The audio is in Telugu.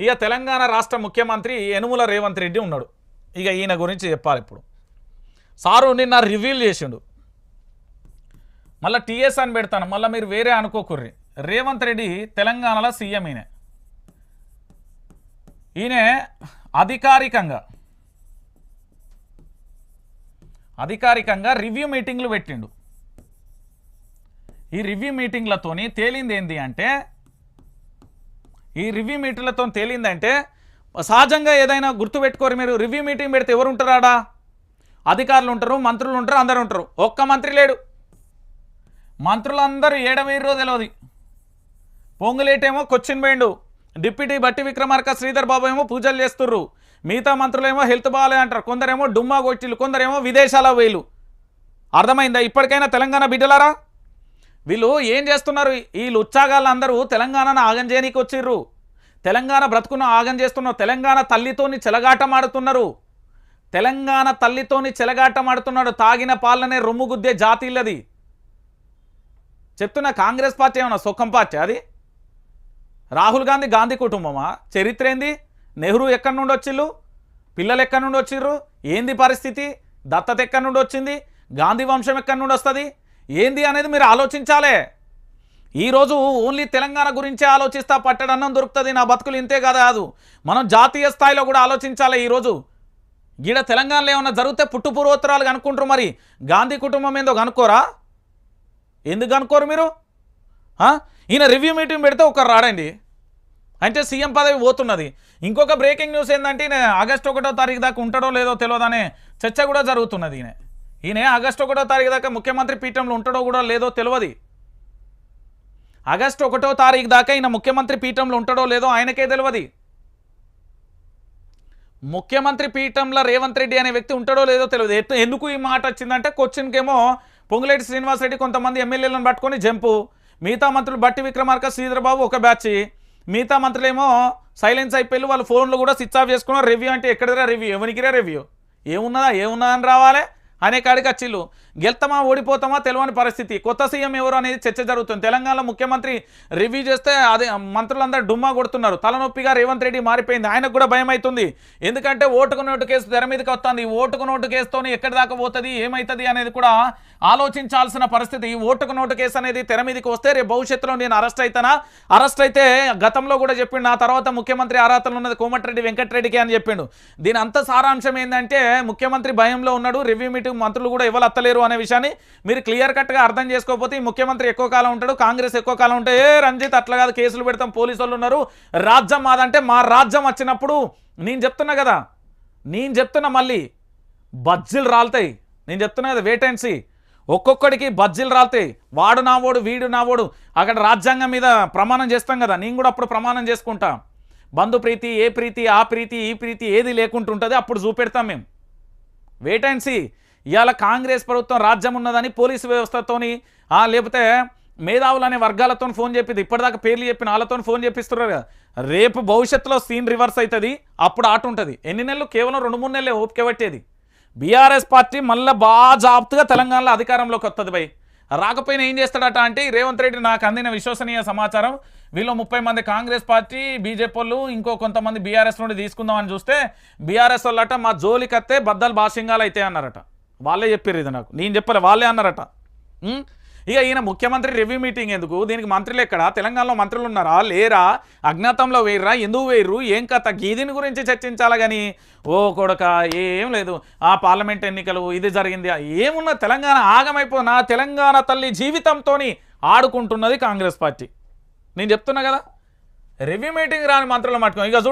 ఇక తెలంగాణ రాష్ట్ర ముఖ్యమంత్రి యనుముల రేవంత్ రెడ్డి ఉన్నాడు. ఇక ఈయన గురించి చెప్పాలి ఇప్పుడు. సారు నిన్న రివీల్ చేసిండు. మళ్ళీ టీఎస్ అని పెడతాను. మళ్ళీ మీరు వేరే అనుకోకుర్రి. రేవంత్ రెడ్డి తెలంగాణలో సీఎం ఈయన. ఈయన అధికారికంగా అధికారికంగా రివ్యూ మీటింగ్లు పెట్టిండు. ఈ రివ్యూ మీటింగ్లతోని తేలింది ఏంటి అంటే ఈ రివ్యూ మీటింగ్లతో తేలిందంటే సహజంగా ఏదైనా గుర్తుపెట్టుకోరు మీరు. రివ్యూ మీటింగ్ పెడితే ఎవరు ఉంటారాడా? అధికారులు ఉంటారు మంత్రులు ఉంటారు అందరు ఉంటారు. ఒక్క మంత్రి లేడు. మంత్రులందరూ ఏడవేరు తెలియదు పొంగులేటేమో కొచ్చిన్ పోయిండు. డిప్యూటీ బట్టి విక్రమార్క శ్రీధర్ బాబు ఏమో పూజలు చేస్తుర్రు. మిగతా మంత్రులేమో హెల్త్ బాగాలే అంటారు. కొందరేమో డుమ్మా కొట్టిలు కొందరేమో విదేశాల వేలు అర్థమైందా? ఇప్పటికైనా తెలంగాణ బిడ్డలారా? వీళ్ళు ఏం చేస్తున్నారు? ఈ లుచ్చాగాళ్ళందరూ తెలంగాణను ఆగం చేయనీకి వచ్చిర్రు తెలంగాణ బ్రతుకును ఆగం చేస్తున్న తెలంగాణ తల్లితోని చెలగాటమాడుతున్నారు. తెలంగాణ తల్లితోని చెలగాటమాడుతున్నాడు. తాగిన పాలనే రొమ్ము గుద్దే జాతీలది చెప్తున్న కాంగ్రెస్ పార్టీ ఏమన్నా సుఖం పార్టీ అది? రాహుల్ గాంధీ గాంధీ కుటుంబమా? చరిత్ర ఏంది నెహ్రూ ఎక్కడి నుండి వచ్చిళ్ళు పిల్లలు ఎక్కడి నుండి వచ్చిర్రు ఏంది పరిస్థితి? దత్తత ఎక్కడి నుండి వచ్చింది గాంధీ వంశం ఎక్కడి నుండి వస్తుంది ఏంది అనేది మీరు ఆలోచించాలే. ఈరోజు ఓన్లీ తెలంగాణ గురించే ఆలోచిస్తా పట్టడన్నం దొరుకుతుంది నా బతుకులు ఇంతే కదా కాదు మనం జాతీయ స్థాయిలో కూడా ఆలోచించాలి ఈరోజు ఈడ తెలంగాణలో ఏమన్నా జరిగితే పుట్టు పూర్వోత్తరాలు కనుక్కుంటారు మరి. గాంధీ కుటుంబం ఏందో కనుక్కోరా? ఎందుకు కనుక్కోరు మీరు? ఈయన రివ్యూ మీటింగ్ పెడితే ఒకరు రాడండి. అంటే సీఎం పదవి పోతున్నది. ఇంకొక బ్రేకింగ్ న్యూస్ ఏంటంటే ఈయన ఆగస్టు ఒకటో తారీఖు దాకా ఉంటాడో లేదో తెలియదనే చర్చ కూడా జరుగుతున్నది ఈయన. ఈయన ఆగస్టు ఒకటో తారీఖు దాకా ముఖ్యమంత్రి పీఠంలో ఉంటాడో కూడా లేదో తెలియదు. ఆగస్టు ఒకటో తారీఖు దాకా ఈయన ముఖ్యమంత్రి పీఠంలో ఉంటాడో లేదో ఆయనకే తెలియదు ముఖ్యమంత్రి పీఠంలో రేవంత్ రెడ్డి అనే వ్యక్తి ఉంటాడో లేదో తెలియదు ఎత్తు- ఎందుకు ఈ మాట వచ్చిందంటే క్వశ్చన్కేమో పొంగులేటి శ్రీనివాసరెడ్డి కొంతమంది ఎమ్మెల్యేలను పట్టుకొని జంపు మిగతా మంత్రులు బట్టి విక్రమార్క శ్రీధరబాబు ఒక బ్యాచ్ మిగతా మంత్రులేమో సైలెన్స్ అయిపోయి వాళ్ళు ఫోన్లు కూడా స్విచ్ ఆఫ్ చేసుకున్నారు. రివ్యూ అంటే ఎక్కడిదా రివ్యూ? ఎవరికిరా రివ్యూ? ఏమున్నదా? ఏమున్నదని రావాలి? అనే కాడికి వచ్చిళ్ళు గెలుతామా ఓడిపోతామా తెలియని పరిస్థితి. కొత్త సీఎం ఎవరు అనేది చర్చ జరుగుతుంది. తెలంగాణలో ముఖ్యమంత్రి రివ్యూ చేస్తే అదే మంత్రులందరూ డుమ్మా కొడుతున్నారు. తలనొప్పిగా రేవంత్ రెడ్డి మారిపోయింది. ఆయనకు కూడా భయం అవుతుంది. ఎందుకంటే ఓటుకు నోటు కేసు తెర మీదకి వస్తుంది. ఓటుకు నోటు కేసుతోని ఎక్కడి దాకా పోతుంది ఏమవుతుంది అనేది కూడా ఆలోచించాల్సిన పరిస్థితి. ఈ ఓటుకు నోటు కేసు అనేది తెర మీదకి వస్తే రేపు భవిష్యత్తులో నేను అరెస్ట్ అవుతానా అరెస్ట్ అయితే గతంలో కూడా చెప్పిండు. నా తర్వాత ముఖ్యమంత్రి అర్హతలు ఉన్నది కోమటిరెడ్డి వెంకటరెడ్డికి అని చెప్పిండు. దీని అంత సారాంశం ఏంటంటే ముఖ్యమంత్రి భయంలో ఉన్నాడు రివ్యూ మీటింగ్ మంత్రులు కూడా ఇవ్వాలి అత్తలేరు అనే విషయాన్ని మీరు క్లియర్ కట్గా అర్థం చేసుకోకపోతే ఈ ముఖ్యమంత్రి ఎక్కువ కాలం ఉంటాడు కాంగ్రెస్ ఎక్కువ కాలం ఉంటే ఏ రంజిత్ అట్లా కాదు కేసులు పెడతాం పోలీసు వాళ్ళు ఉన్నారు. రాజ్యం మాదంటే మా రాజ్యం వచ్చినప్పుడు నేను చెప్తున్నా కదా నేను చెప్తున్నా మళ్ళీ బజ్జీలు రాలుతాయి. నేను చెప్తున్నా కదా వేటెన్సీ ఒక్కొక్కడికి బజ్జీలు రాలుతాయి. వాడు నావోడు వీడు నావోడు అక్కడ రాజ్యాంగం మీద ప్రమాణం చేస్తాం కదా నేను కూడా అప్పుడు ప్రమాణం చేసుకుంటా. బంధు ప్రీతి ఏ ప్రీతి ఆ ప్రీతి ఈ ప్రీతి ఏది లేకుంటుంటుంది అప్పుడు చూపెడతాం మేము. వేటెన్సీ ఇవాళ కాంగ్రెస్ ప్రభుత్వం రాజ్యం ఉన్నదని పోలీసు వ్యవస్థతోని లేకపోతే మేధావులు అనే వర్గాలతో ఫోన్ చెప్పింది ఇప్పటిదాకా పేర్లు చెప్పిన వాళ్ళతో ఫోన్ చేపిస్తున్నారు కదా రేపు భవిష్యత్తులో సీన్ రివర్స్ అవుతుంది అప్పుడు ఆట ఉంటుంది. ఎన్ని నెలలు? కేవలం రెండు మూడు నెలలే ఓపిక పట్టేది. బీఆర్ఎస్ పార్టీ మళ్ళీ బాగా జాబ్తుగా తెలంగాణలో అధికారంలోకి వస్తుంది భయ్ రాకపోయినా ఏం చేస్తాడట అంటే రేవంత్ రెడ్డి నాకు అందిన విశ్వసనీయ సమాచారం వీళ్ళు ముప్పై మంది కాంగ్రెస్ పార్టీ బీజేపీ వాళ్ళు ఇంకో కొంతమంది బీఆర్ఎస్ నుండి తీసుకుందామని చూస్తే బీఆర్ఎస్ వాళ్ళట మా జోలికత్తే బద్దలు బాసింగాలు అయితే అన్నారట. వాళ్ళే చెప్పారు ఇది నాకు. నేను చెప్పలే వాళ్ళే అన్నారట. ఇక ఈయన ముఖ్యమంత్రి రివ్యూ మీటింగ్ ఎందుకు? దీనికి మంత్రులు ఎక్కడ? తెలంగాణలో మంత్రులు ఉన్నారా? లేరా? అజ్ఞాతంలో వేయరా? ఎందుకు వేయరు? ఏం కథ? గీదిని గురించి చర్చించాలా కానీ ఓ కొడక ఏం లేదు. ఆ పార్లమెంట్ ఎన్నికలు ఇది జరిగింది. ఏమున్న తెలంగాణ ఆగమైపోయిన తెలంగాణ తల్లి జీవితంతో ఆడుకుంటున్నది కాంగ్రెస్ పార్టీ. నేను చెప్తున్నా కదా? రివ్యూ మీటింగ్ రాని మంత్రులు మట్టుకో ఇక